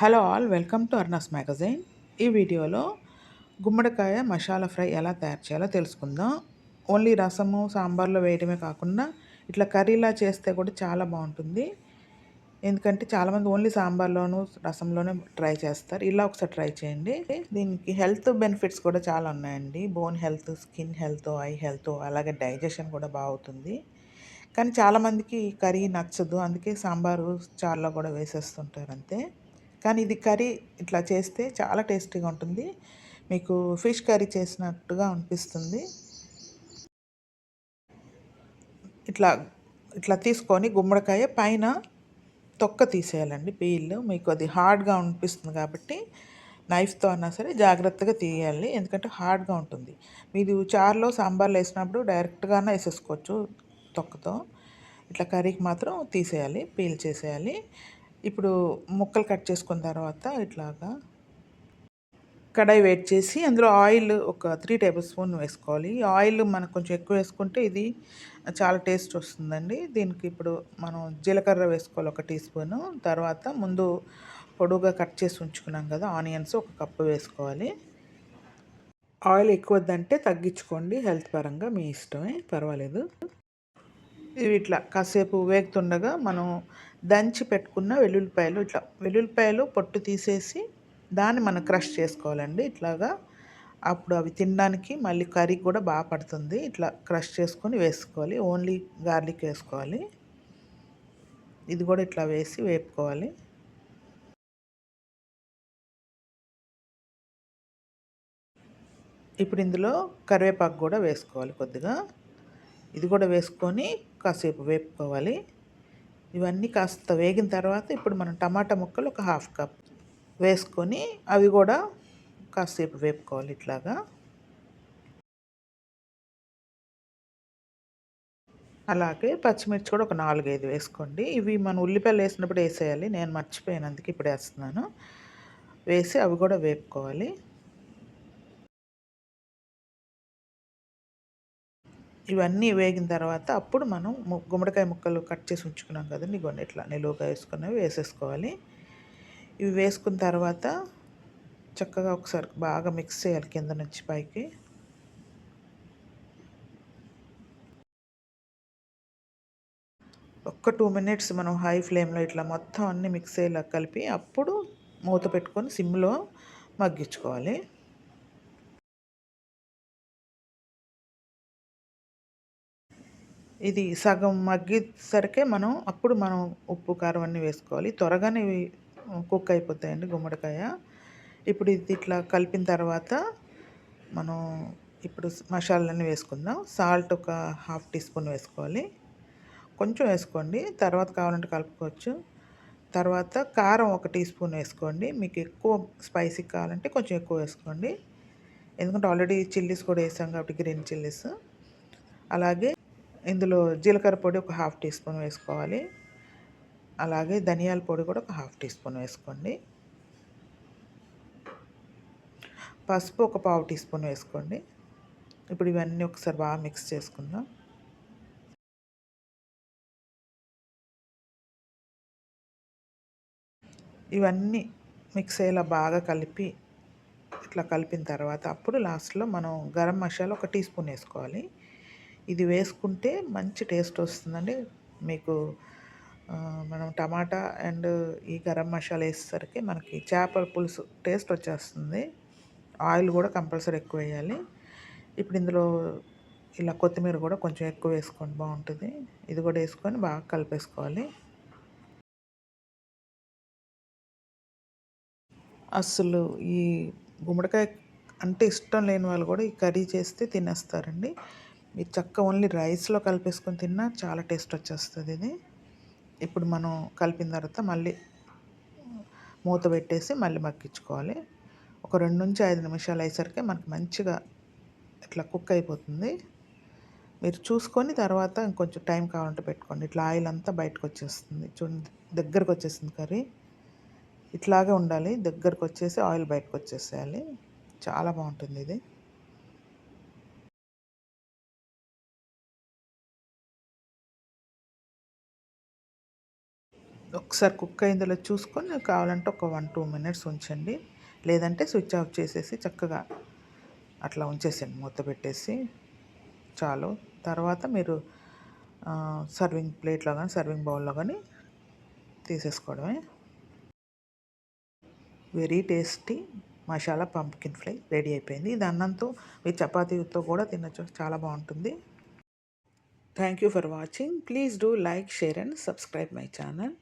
Hello all welcome to అర్నస్ magazine. ఈ వీడియోలో గుమ్మడికాయ మసాలా ఫ్రై ఎలా తయారు చేయాలో తెలుసుకుందాం. ఓన్లీ రసము సాంబార్లో వేయడమే కాకుండా ఇట్లా కర్రీలా చేస్తే కూడా చాలా బాగుంటుంది. ఎందుకంటే చాలామంది ఓన్లీ సాంబార్లోనూ రసంలోనే ట్రై చేస్తారు. ఇలా ఒకసారి ట్రై చేయండి. దీనికి హెల్త్ బెనిఫిట్స్ కూడా చాలా ఉన్నాయండి. Bone health skin health eye health అలాగే డైజెషన్ కూడా బాగుతుంది కానీ చాలామందికి కర్రీ నచ్చదు. అందుకే సాంబారు చారులో కూడా వేసేస్తుంటారు అంతే. కానీ ఇది కర్రీ ఇట్లా చేస్తే చాలా టేస్టీగా ఉంటుంది. మీకు ఫిష్ కర్రీ చేసినట్టుగా అనిపిస్తుంది. ఇట్లా ఇట్లా తీసుకొని గుమ్మడికాయ పైన తొక్క తీసేయాలండి పీళ్ళు మీకు అది హార్డ్గా అనిపిస్తుంది కాబట్టి నైఫ్తో అన్నా సరే జాగ్రత్తగా తీయాలి. ఎందుకంటే హార్డ్గా ఉంటుంది. మీరు చారులో సాంబార్లో వేసినప్పుడు డైరెక్ట్గానే వేసేసుకోవచ్చు తొక్కతో. ఇట్లా కర్రీకి మాత్రం తీసేయాలి పీల్ చేసేయాలి. ఇప్పుడు ముక్కలు కట్ చేసుకున్న తర్వాత ఇట్లాగా కడాయి వేట్ చేసి అందులో ఆయిల్ ఒక త్రీ టేబుల్ స్పూన్ వేసుకోవాలి. ఆయిల్ మనకు కొంచెం ఎక్కువ వేసుకుంటే ఇది చాలా టేస్ట్ వస్తుందండి. దీనికి ఇప్పుడు మనం జీలకర్ర వేసుకోవాలి ఒక టీ స్పూను. తర్వాత ముందు పొడుగా కట్ చేసి ఉంచుకున్నాం కదా ఆనియన్స్ ఒక కప్పు వేసుకోవాలి. ఆయిల్ ఎక్కువ వద్దంటే తగ్గించుకోండి హెల్త్ పరంగా మీ ఇష్టమే పర్వాలేదు. ఇవి ఇట్లా కాసేపు వేగుతుండగా మనం దంచి పెట్టుకున్న వెల్లుల్లిపాయలు ఇట్లా వెల్లుల్లిపాయలు పొట్టు తీసేసి దాన్ని మనం క్రష్ చేసుకోవాలండి. ఇట్లాగా అప్పుడు అవి తినడానికి మళ్ళీ కర్రీ కూడా బాగా పడుతుంది. ఇట్లా క్రష్ చేసుకొని వేసుకోవాలి. ఓన్లీ గార్లిక్ వేసుకోవాలి. ఇది కూడా ఇట్లా వేసి వేపుకోవాలి. ఇప్పుడు ఇందులో కరివేపాకు కూడా వేసుకోవాలి కొద్దిగా. ఇది కూడా వేసుకొని కాసేపు వేపుకోవాలి. ఇవన్నీ కాస్త వేగిన తర్వాత ఇప్పుడు మనం టమాటా ముక్కలు ఒక హాఫ్ కప్ వేసుకొని అవి కూడా కాసేపు వేపుకోవాలి ఇట్లాగా. అలాగే పచ్చిమిర్చి కూడా ఒక నాలుగైదు వేసుకోండి. ఇవి మనం ఉల్లిపాయలు వేసినప్పుడు వేసేయాలి. నేను మర్చిపోయినందుకు ఇప్పుడు వేస్తున్నాను. వేసి అవి కూడా వేపుకోవాలి. ఇవన్నీ వేగిన తర్వాత అప్పుడు మనం గుమ్మడికాయ ముక్కలు కట్ చేసి ఉంచుకున్నాం కదండి. ఇగోండి ఇట్లా నిలువుగా వేసుకున్నవి వేసేసుకోవాలి. ఇవి వేసుకున్న తర్వాత చక్కగా ఒకసారి బాగా మిక్స్ చేయాలి కింద నుంచి పైకి. ఒక్క టూ మినిట్స్ మనం హై ఫ్లేమ్లో ఇట్లా మొత్తం అన్నీ మిక్స్ అయ్యేలా కలిపి అప్పుడు మూత పెట్టుకొని సిమ్లో మగ్గించుకోవాలి. ఇది సగం మగ్గేసరికే మనం అప్పుడు మనం ఉప్పు కారం అన్నీ వేసుకోవాలి. త్వరగానే కుక్ అయిపోతాయండి గుమ్మడికాయ. ఇప్పుడు ఇది ఇట్లా కలిపిన తర్వాత మనం ఇప్పుడు మసాలాలన్నీ వేసుకుందాం. సాల్ట్ ఒక హాఫ్ టీ స్పూన్ వేసుకోవాలి. కొంచెం వేసుకోండి. తర్వాత కావాలంటే కలుపుకోవచ్చు. తర్వాత కారం ఒక టీ స్పూన్ వేసుకోండి. మీకు ఎక్కువ స్పైసీ కావాలంటే కొంచెం ఎక్కువ వేసుకోండి. ఎందుకంటే ఆల్రెడీ చిల్లీస్ కూడా వేసాం కాబట్టి గ్రీన్ చిల్లీస్. అలాగే ఇందులో జీలకర్ర పొడి ఒక హాఫ్ టీ స్పూన్ వేసుకోవాలి. అలాగే ధనియాల పొడి కూడా ఒక హాఫ్ టీ స్పూన్ వేసుకోండి. పసుపు ఒక పావు టీ స్పూన్ వేసుకోండి. ఇప్పుడు ఇవన్నీ ఒకసారి బాగా మిక్స్ చేసుకుందాం. ఇవన్నీ మిక్స్ అయ్యేలా బాగా కలిపి ఇట్లా కలిపిన తర్వాత అప్పుడు లాస్ట్లో మనం గరం మసాలా ఒక టీ స్పూన్ వేసుకోవాలి. ఇది వేసుకుంటే మంచి టేస్ట్ వస్తుందండి. మీకు మనం టమాటా అండ్ ఈ గరం మసాలా వేసేసరికి మనకి చేపల పులుసు టేస్ట్ వచ్చేస్తుంది. ఆయిల్ కూడా కంపల్సరీ ఎక్కువ వేయాలి. ఇప్పుడు ఇందులో ఇలా కొత్తిమీర కూడా కొంచెం ఎక్కువ వేసుకోండి బాగుంటుంది. ఇది కూడా వేసుకొని బాగా కలిపేసుకోవాలి. అసలు ఈ గుమ్మడికాయ అంటే ఇష్టం లేని వాళ్ళు కూడా ఈ కర్రీ చేస్తే తినేస్తారండి. మీరు చక్క ఓన్లీ రైస్లో కలిపేసుకొని తిన్నా చాలా టేస్ట్ వచ్చేస్తుంది ఇది. ఇప్పుడు మనం కలిపిన తర్వాత మళ్ళీ మూత పెట్టేసి మళ్ళీ మగ్గించుకోవాలి. ఒక రెండు నుంచి ఐదు నిమిషాలు అయ్యేసరికి మనకి మంచిగా ఇట్లా కుక్ అయిపోతుంది. మీరు చూసుకొని తర్వాత ఇంకొంచెం టైం కావాలంటే పెట్టుకోండి. ఇట్లా ఆయిల్ అంతా బయటకు వచ్చేస్తుంది. చూడండి దగ్గరకు వచ్చేసింది కర్రీ. ఇట్లాగే ఉండాలి. దగ్గరకు వచ్చేసి ఆయిల్ బయటకు వచ్చేసేయాలి. చాలా బాగుంటుంది ఇది. ఒకసారి కుక్ అయిందో చూసుకొని కావాలంటే ఒక వన్ టూ మినిట్స్ ఉంచండి. లేదంటే స్విచ్ ఆఫ్ చేసేసి చక్కగా అట్లా ఉంచేసేయండి. మూత పెట్టేసి చాలు. తర్వాత మీరు సర్వింగ్ ప్లేట్లో కానీ సర్వింగ్ బౌల్లో కానీ తీసేసుకోవడమే. Very tasty masala pumpkin fry ready అయిపోయింది. ఇది అన్నంతో మీ చపాతీతో కూడా తినచ్చు. చాలా బాగుంటుంది. Thank you for watching. Please do like share and subscribe my channel.